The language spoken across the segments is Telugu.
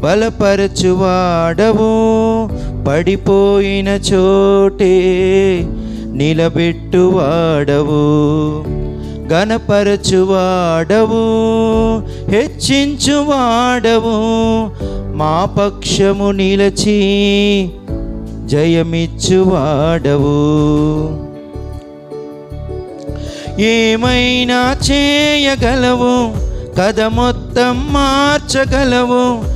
బలపరచువాడవు. పడిపోయిన చోటే నిలబెట్టువాడవు. గణపరచువాడవు హెచ్చించువాడవు. మా పక్షము నిలచి జయమిచ్చువాడవు. ఏమైనా చేయగలవు? కథ మొత్తం మార్చగలవు.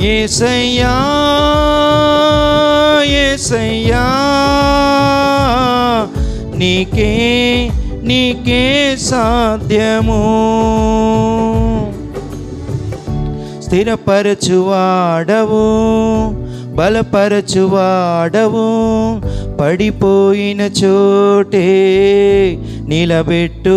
ఏసయ్యా ఏసయ్యా నీకే నీకే సాధ్యము. స్థిరపరచువాడవు బలపరచువాడవు పడిపోయిన చోటే నిలబెట్టువాడవు.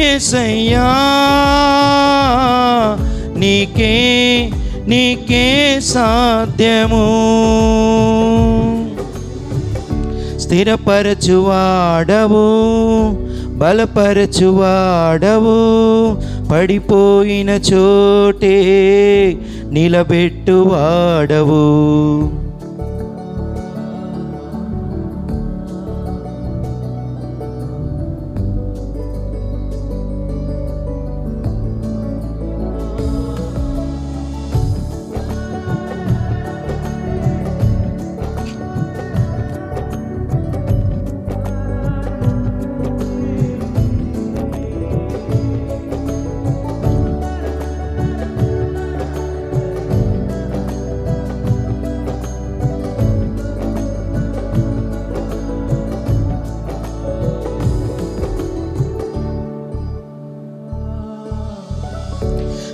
ఏసయ్యా నీకే నీకే సాధ్యము. స్థిరపరచువాడవు బలపరచువాడవు పడిపోయిన చోటే నిలబెట్టువాడవు.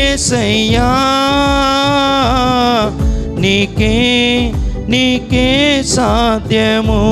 ఏసయ్యా నీకే నీకే సాధ్యము